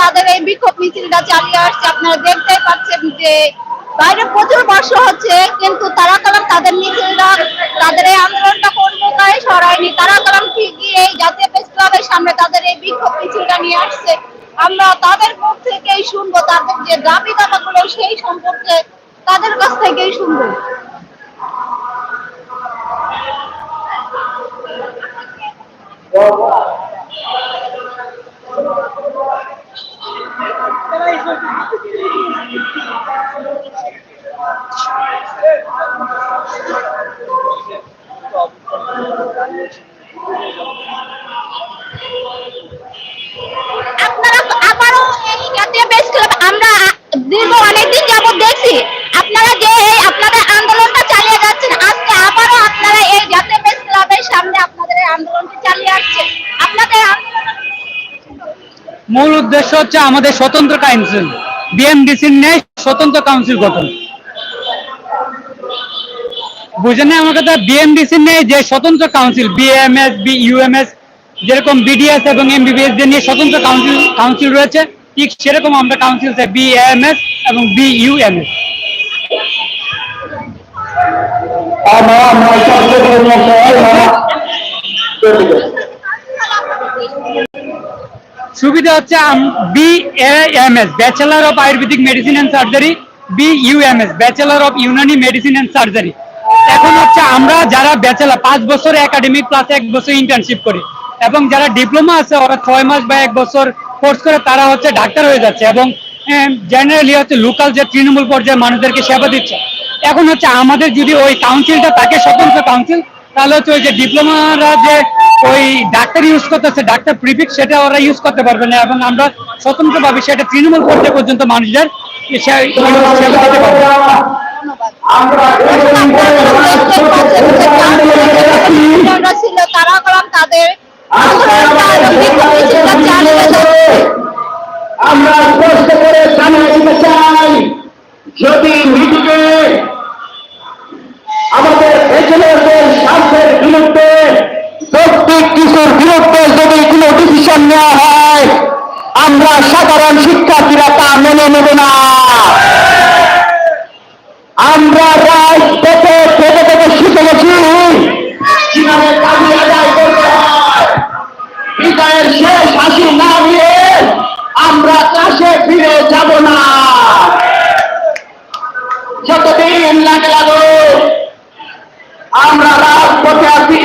তাদের এই বিক্ষোভ মিছিলটা চালিয়ে আসছে। আপনারা দেখতে পাচ্ছেন যে, বাইরে প্রচুর বর্ষা হচ্ছে, কিন্তু তারা কালাম তাদের মিছিলটা, তাদের এই আন্দোলনটা কর্মকায় সরায়নি? তারা কালাম ঠিকই এই জাতীয় প্রেস ক্লাবের সামনে তাদের এই বিক্ষোভ মিছিলটা নিয়ে আসছে। আমরা তাদের মুখ থেকেই শুনব, তাদের যে দাবি দাবাগুলো সেই সম্পর্কে তাদের কাছ থেকেই শুনব। আপনারা উদ্দেশ্য হচ্ছে আমাদের স্বতন্ত্র কাউন্সিল বিএমডিসির নেই স্বতন্ত্র কাউন্সিল গঠন। বুঝে নেই আমার কথা? বিএমডিসি নেই যে স্বতন্ত্র কাউন্সিল বিএমএস বি ইউএমএস যেরকম বিডিএস এবং এমবিবিএস যে নিয়ে স্বতন্ত্র কাউন্সিল কাউন্সিল রয়েছে, ঠিক সেরকম আমরা কাউন্সিল চাই বিএমএস এবং বিইউএমএস সুবিধা হচ্ছে BAMS bachelor of Ayurvedic medicine and surgery BUMS bachelor of Unani medicine and surgery এখন হচ্ছে আমরা যারা ব্যাচেলার পাঁচ বছর একাডেমিক প্লাস এক বছর ইন্টার্নশিপ করি, এবং যারা ডিপ্লোমা আছে, ওরা ছয় মাস বা এক বছর কোর্স করে, তারা হচ্ছে ডাক্তার হয়ে যাচ্ছে এবং জেনারেলি হচ্ছে লোকাল যে তৃণমূল পর্যায়ে মানুষদেরকে সেবা দিচ্ছে। এখন হচ্ছে আমাদের যদি ওই কাউন্সিলটা থাকে, স্বতন্ত্র কাউন্সিল তাহলে হচ্ছে ওই যে ডিপ্লোমারা যে ওই ডাক্তার ইউজ করতেছে, ডাক্তার প্রিফিক্স সেটা ওরা ইউজ করতে পারবে না এবং আমরা স্বতন্ত্রভাবে সেটা তৃণমূল পর্যায়ে পর্যন্ত মানুষদের আমরা স্পষ্ট করে জানিয়ে দিতে চাই। যদি নীতিকে আমাদের পেছনের স্বার্থের বিরুদ্ধে প্রত্যেক কিছুর বিরুদ্ধে যদি কোনো ডিসিশন নেওয়া হয়, আমরা সাধারণ শিক্ষার্থীরা তা মেনে নেব না। আমরা রাজপথে থেকে থেকে শেষ হাসি না দিয়ে আমরা চাষে ফিরে যাব না যতদিন লাগে লাগুক আমরা রাজপথে আছি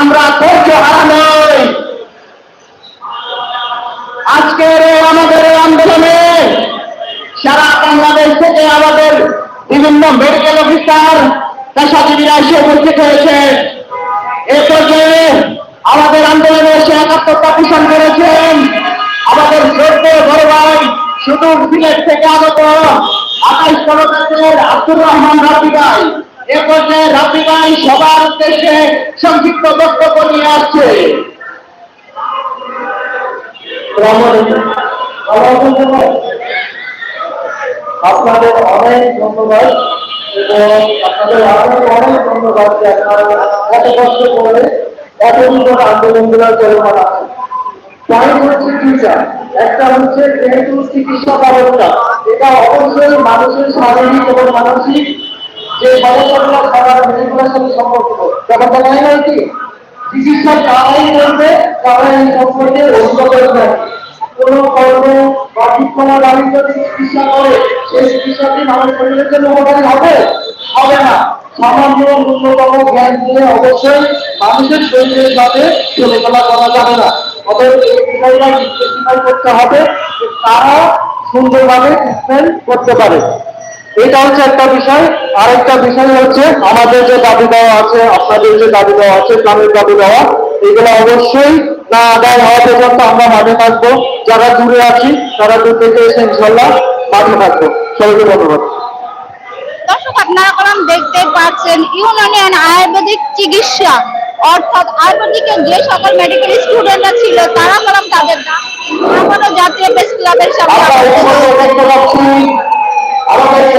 আমরা ধৈর্য হারানো আজকের এই আমাদের এই আন্দোলনে সারা বাংলাদেশ থেকে আমাদের বিভিন্ন মেডিকেল অফিসার পেশাজীবীরা এসে উপস্থিত হয়েছে। এ পর্যায়ে আমাদের আন্দোলনে এসে একাত্মতা পোষণ করেছেন। আমাদের শ্রদ্ধেয় বড় ভাই শুধু সিলেট থেকে আগত আকাশ কলকাতার আব্দুর রহমান রাব্বি ভাই। এ পর্যায়ে রাব্বি ভাই সংক্ষিপ্ত বক্তব্য নিয়ে আসছে। আপনাদের অনেক ধন্যবাদ একটা হচ্ছে যেহেতু চিকিৎসা ব্যবস্থা, এটা অবশ্যই মানুষের শারীরিক এবং মানসিক যে সমস্যাগুলো মেডিকেলের সাথে সম্পর্কিত। ব্যাপারটা নাই নয় কি? চিকিৎসা তারাই করবে তারা এই করবে কোন কর্ম বা যদি চিকিৎসা করে, সেই চিকিৎসাটি মানুষ শরীরের হবে? হবে না। সামান্য ন্যূনতম জ্ঞান দিয়ে অবশ্যই মানুষের শরীরের সাথে করা যাবে না। অতএব এই বিষয়টা করতে হবে তারা সুন্দরভাবে ট্রিটমেন্ট করতে পারে। এটা হচ্ছে একটা বিষয়। আরেকটা বিষয় হচ্ছে আমাদের যে দাবি দেওয়া আছে আপনাদের যে দাবি দেওয়া আছে গ্রামের দাবি দেওয়া এগুলো অবশ্যই না আদায় হওয়া পর্যন্ত আমরা মাঠে থাকব। যারা দূরে আছি তারা দূর থেকে এসে ইনশাল্লাহ মাঠে থাকব। সবাইকে ধন্যবাদ। দর্শক আপনারা কলম দেখতে পাচ্ছেন ইউনানিয়ান আয়ুর্বেদিক চিকিৎসা অর্থাৎ আয়ুর্বেদিকের যে সকল মেডিকেল স্টুডেন্টরা ছিল তারা কলম তাদের জাতীয় প্রেস ক্লাবের সামনে আমাদের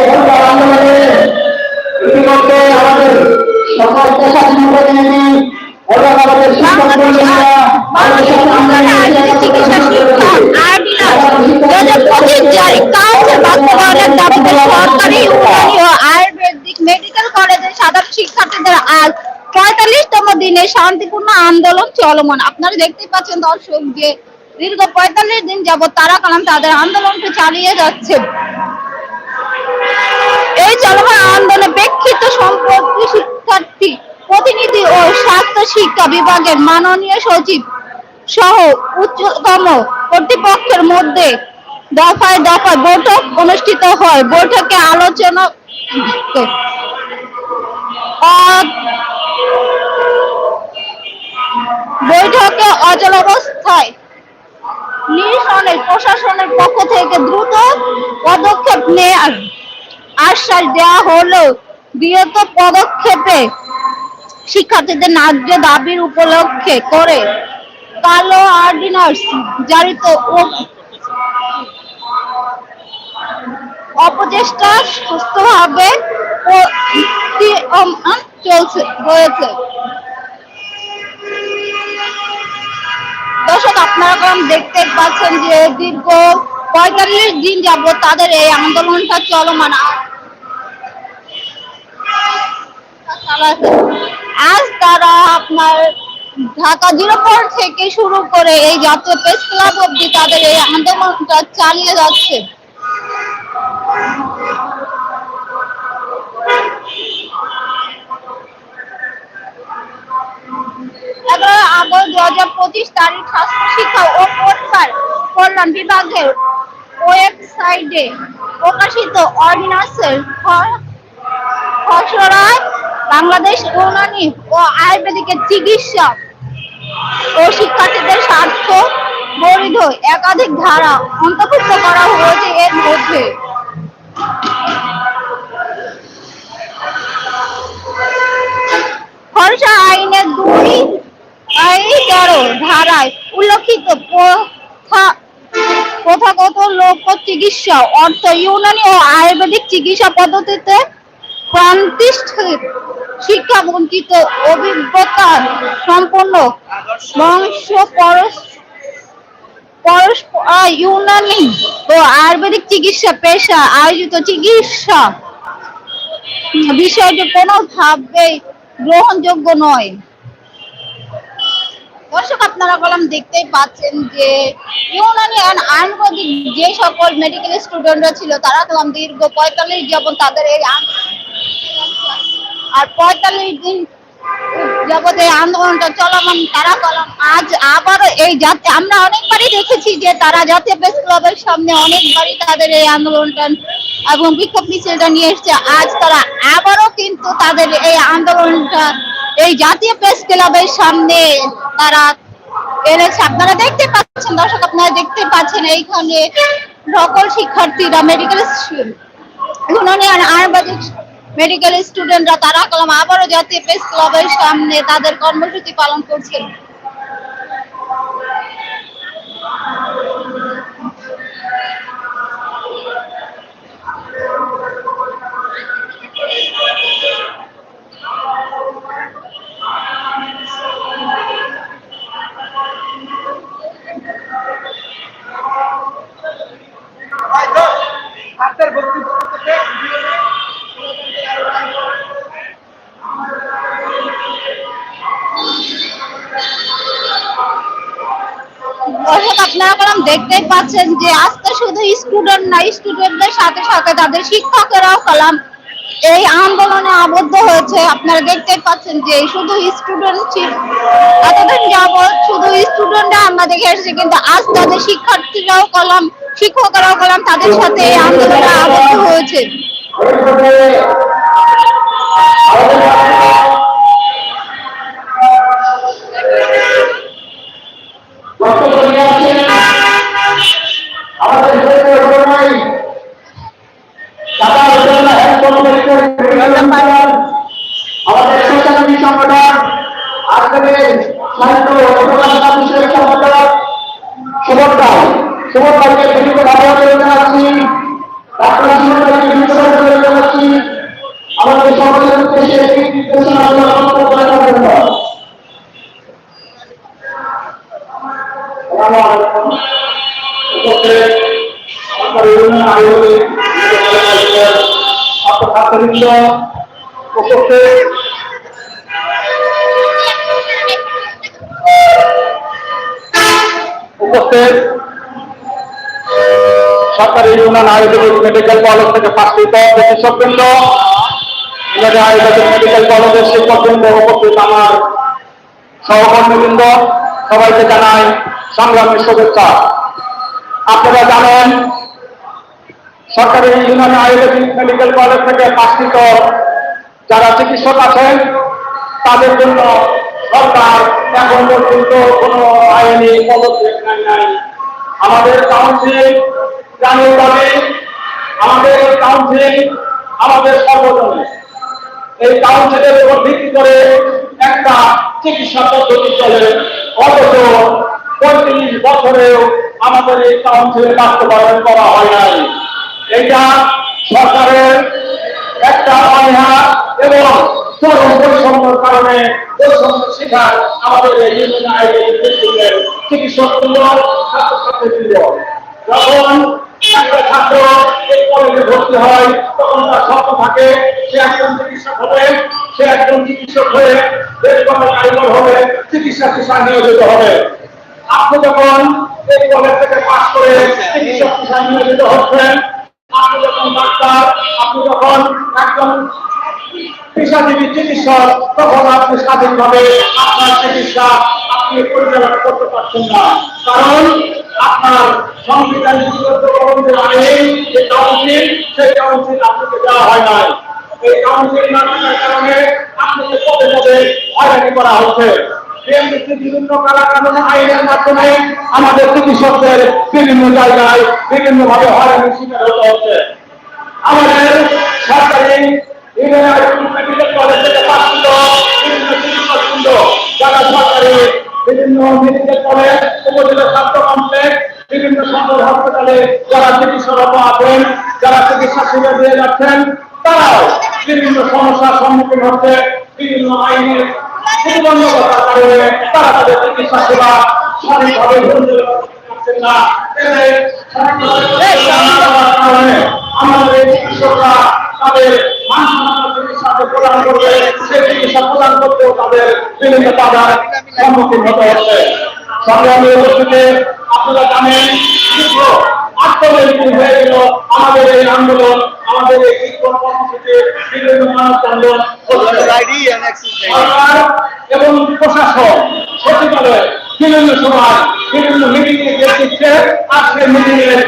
সাধারণ শিক্ষার্থীদের আজ পঁয়তাল্লিশতম দিনে শান্তিপূর্ণ আন্দোলন চলমান আপনারা দেখতে পাচ্ছেন দর্শক যে দীর্ঘ পঁয়তাল্লিশ দিন যাবৎ তারা কালাম তাদের আন্দোলনকে চালিয়ে যাচ্ছে এই চলমান আন্দোলনে প্রেক্ষিত সম্পর্কে শিক্ষার্থী, প্রতিনিধি ও স্বাস্থ্য শিক্ষা বিভাগের মাননীয় সচিব সহ উচ্চতম কর্তৃপক্ষের মধ্যে দফায় দফায় বৈঠক অনুষ্ঠিত হয়। বৈঠকে আলোচনা বৈঠকে অচল অবস্থায় নিরসনের প্রশাসনের পক্ষ থেকে দ্রুত পদক্ষেপ নেয়ার আশ্বাস দেওয়া হলেও বৃহৎ পদক্ষেপে শিক্ষার্থীদের ন্যায্য দাবির উপলক্ষে করে। কালো অর্ডিন্যান্স জারিত অপচেষ্টা সুস্থভাবে চলছে হয়েছে দর্শক, আপনারা এখন দেখতে পাচ্ছেন যে দীর্ঘ পঁয়তাল্লিশ দিন যাবত তাদের এই আন্দোলনটা চলমান। আজ তারা আপনার ঢাকা জিরো থেকে শুরু করে এই জাতীয় প্রেস ক্লাব অব্দি তাদের এই আন্দোলনটা চালিয়ে যাচ্ছে। শিক্ষা ও পরিবার কল্যাণ বিভাগের ওয়েবসাইটে প্রকাশিত অর্ডিন্যান্সের খ- খসড়ায় বাংলাদেশ, ইউনানি ও আয়ুর্বেদিকের চিকিৎসা ও শিক্ষার্থীদের স্বার্থ বৈধ একাধিক ধারা অন্তর্ভুক্ত করা হয়েছে এর মধ্যে। খরচা আইনের দুই ধারায় উল্লেখিত প্রথা- প্রথাগত লোক চিকিৎসা অর্থ ইউনানি ও আয়ুর্বেদিক চিকিৎসা পদ্ধতিতে প্রান্তিষ্ঠিত শিক্ষা বঞ্চিত অভিজ্ঞতা সম্পন্ন বংশ পরশ পরস্পর ইউনানি ও আয়ুর্বেদিক চিকিৎসা পেশা আয়োজিত চিকিৎসা বিষয়টি কোনোভাবেই গ্রহণযোগ্য নয়। দর্শক, আপনারা কলম দেখতেই পাচ্ছেন যে ইউনানি অ্যান্ড আয়ুর্বেদিক যে সকল মেডিকেল স্টুডেন্টরা ছিল, তারা কলম দীর্ঘ পঁয়তাল্লিশ যাবত তাদের এই আর পঁয়তাল্লিশ দিন জগতে আন্দোলনটা চলমান, তারা কলম আজ আবারও এই যাতে আমরা অনেকবারই দেখেছি যে তারা জাতীয় প্রেস ক্লাবের সামনে অনেকবারই তাদের এই আন্দোলনটা এবং বিক্ষোভ মিছিলটা নিয়ে এসছে, আজ তারা আবারও কিন্তু তাদের এই আন্দোলনটা, এই জাতীয় প্রেস ক্লাবের সামনে তারা এনেছে আপনারা দেখতে পাচ্ছেন, দর্শক, আপনারা দেখতে পাচ্ছেন এইখানে সকল শিক্ষার্থীরা মেডিকেল ইউনিয়ন আয়ুর্বেদিক মেডিকেল স্টুডেন্টরা তারা কলম আবারও জাতীয় প্রেস ক্লাবের সামনে তাদের কর্মসূচি পালন করছেন দেখতেই পাচ্ছেন যে আজকে শুধু স্টুডেন্ট না স্টুডেন্টদের সাথে সাথে তাদের শিক্ষকেরাও কলাম। এই আন্দোলনে আবদ্ধ হয়েছে। আপনারা দেখতেই পাচ্ছেন যে শুধু স্টুডেন্ট এতদিন শুধু স্টুডেন্টরা আমরা দেখে এসেছি, কিন্তু আজ তাদের শিক্ষার্থীরাও কলাম, শিক্ষকেরাও কলাম তাদের সাথে এই আন্দোলনে আবদ্ধ হয়েছে। উপস্থিত সরকারি ইউনিয়ন আয়ুর্বেদিক মেডিকেল কলেজ থেকে পাঁচটিত চিকিৎসকবৃন্দ ইংরেজি আয়ুর্বেদিক মেডিকেল কলেজের শিক্ষকবৃন্দ উপস্থিত আমার সহকর্মীবৃন্দ, সবাইকে জানাই সংগ্রামী শুভেচ্ছা। আপনারা জানেন সরকারি ইউনিয়ন আয়ুর্বেদিক মেডিকেল কলেজ থেকে পাঁচটিত যারা চিকিৎসক আছেন, তাদের জন্য সরকার এখন পর্যন্ত কোনো আইনি পদক্ষেপ নাই। আমাদের কাউন্সিল জানিয়ে বলে আমাদের কাউন্সিল আমাদের সর্বজনীন। এই কাউন্সিলের উপর ভিত্তি করে একটা চিকিৎসা পদ্ধতি চলে। অথচ পঁয়ত্রিশ বছরেও আমাদের এই কাউন্সিল বাস্তবায়ন করা হয় নাই। এটা সরকারের একটা অনীহা এবং চরম বৈষম্যের কারণে বৈষম্য আমাদের এই চিকিৎসক ছাত্রছাত্রীবৃন্দ। যখন ভর্তি হয়, তখন তার থাকে সে একজন চিকিৎসক হবে, সে একজন চিকিৎসক হবে হবে। আপনি যখন এই কলেজ থেকে পাশ করে চিকিৎসক পেশায় নিয়োজিত হচ্ছেন পেশাজীবী চিকিৎসক, তখন আপনি স্বাধীনভাবে আপনার চিকিৎসা আপনি পরিচালনা করতে পারছেন না। কারণ আপনার সংবিধান করণ যে যে কাউন্সিল, সেই কাউন্সিল আপনাকে দেওয়া হয় নাই। এই কাউন্সিল না থাকার কারণে আপনাকে পদে পদে হয়রানি করা হচ্ছে। বিভিন্ন কালাকানুন আইনের মাধ্যমে আমাদের চিকিৎসকদের বিভিন্ন জায়গায় বিভিন্ন ভাবে হয়রানির শিকার হতে হচ্ছে। আমাদের সরকারি যারা সরকারি বিভিন্ন মেডিকেল কলেজ উপজেলা স্বাস্থ্য কমপ্লেক্স বিভিন্ন সদর হাসপাতালে যারা চিকিৎসকরত আছেন যারা চিকিৎসা সেবা দিয়ে যাচ্ছেন তারাও বিভিন্ন সমস্যার সম্মুখীন হচ্ছে বিভিন্ন আইনের প্রতিবন্ধকতার কারণে তারা তাদের চিকিৎসা সেবা সঠিকভাবে না। চিকিৎসকরা তাদের মানসম্মত প্রদান করবে সেই চিকিৎসা প্রদান করতেও তাদের বিভিন্ন বাধার সম্মুখীন হতে হচ্ছে। সংগ্রামী উপস্থিতি আপনারা জানেন আত্মনির্ভর হয়ে গেল আমাদের এই আন্দোলন আমাদের এই শিক্ষণ কর্মসূচি বিভিন্ন সরকার এবং প্রশাসন সচিবালয় বিভিন্ন সময় বিভিন্ন মিটিং এ ডেট দিচ্ছে আর মিটিং এর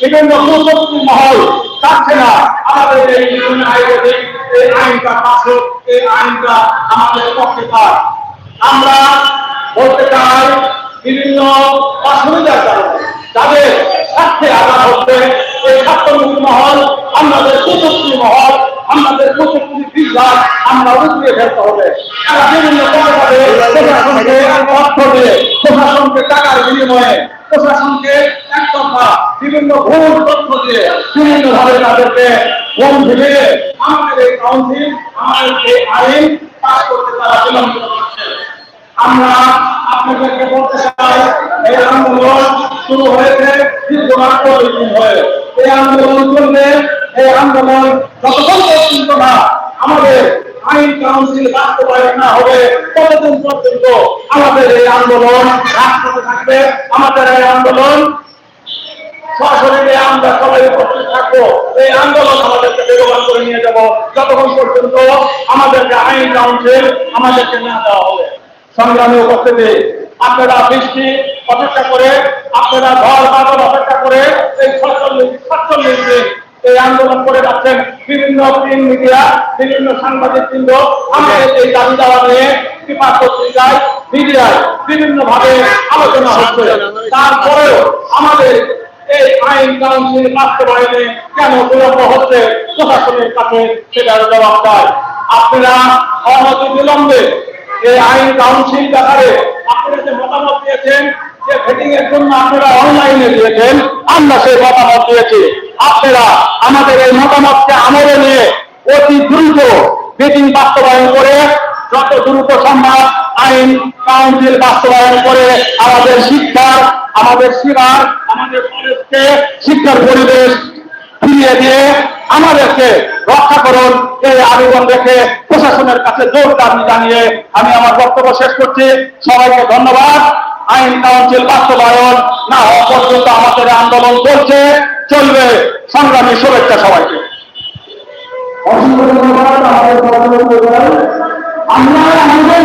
বিভিন্ন কুশক্তি মহল চাচ্ছে না। আমাদের এই আয়োগে এই আইনটা পাশ হোক, এই আইনটা আমাদের পক্ষে পাক আমরা বলতে চাই বিভিন্ন অসুবিধার কারণে যাদের স্বার্থে আঘাত হচ্ছে এই স্বার্থমুখী মহল আমাদের কুশক্তি মহল আমাদের প্রযুক্তি বিভাগ আমরা উঠিয়ে ফেলতে হবে। বিভিন্ন প্রশাসনকে অর্থ দিয়ে প্রশাসনকে টাকার বিনিময়ে প্রশাসনকে বিভিন্ন ভুল তথ্য দিয়ে বিভিন্ন ভাবে তাদেরকে আমাদের এই কাউন্সিল আমাদের এই আইন পাস করতে তারা বিলম্ব করছে। আমরা আপনাদেরকে বলতে চাই, এই আন্দোলন শুরু হয়েছে দীর্ঘ দিন হয়ে এই আন্দোলন চলবে এই আন্দোলন যতক্ষণ পর্যন্ত না আমাদের আইন কাউন্সিল বাস্তবায়ন না হবে, ততদিন পর্যন্ত আমাদের এই আন্দোলন রাজপথে থাকবে। আমাদের এই আন্দোলন সরাসরি আমরা সবাই উপস্থিত থাকব। এই আন্দোলন আমাদেরকে বেগবান করে নিয়ে যাব। যতক্ষণ পর্যন্ত আমাদেরকে আইন কাউন্সিল আমাদেরকে না দেওয়া হবে। সংগ্রামী আপনারা বৃষ্টি অপেক্ষা করে, আপনারা ঘর অপেক্ষা করে এই সাতচল্লিশ সাতচল্লিশ দিন এই আন্দোলন করে যাচ্ছেন। বিভিন্ন প্রিন্ট মিডিয়া, বিভিন্ন সাংবাদিক বৃন্দ, আমাদের এই দাবি দাওয়া নিয়ে পেপার পত্রিকায়, মিডিয়ায় বিভিন্ন ভাবে আলোচনা হচ্ছে। তারপরেও আমাদের এই আইন কাউন্সিল বাস্তবায়নে কেন বিলম্ব হচ্ছে প্রশাসনের কাছে সেটার জবাব চাই? আপনারা অনতি বিলম্বে এই আইন কাউন্সিল ব্যাপারে আপনারা যে মতামত দিয়েছেন, যে ভেটিং এর জন্য আপনারা অনলাইনে দিয়েছেন, আমরা সেই মতামত দিয়েছি। আপনারা আমাদের এই মতামতকে আমলে নিয়ে অতি দ্রুত মিটিং বাস্তবায়ন করে, যত দ্রুত সম্ভব আইন কাউন্সিল বাস্তবায়ন করে, আমাদের শিক্ষার, আমাদের সেবার শিক্ষার পরিবেশ ফিরিয়ে দিয়ে আমাদেরকে রক্ষা করুন। এই আবেদন রেখে প্রশাসনের কাছে জোর দাবি জানিয়ে আমি আমার বক্তব্য শেষ করছি। সবাইকে ধন্যবাদ। আইন কাউন্সিল বাস্তবায়ন না হওয়া পর্যন্ত আমাদের আন্দোলন চলছে। চলবে। সংগ্রামী শুভেচ্ছা সবাইকে। আমরা আমাদের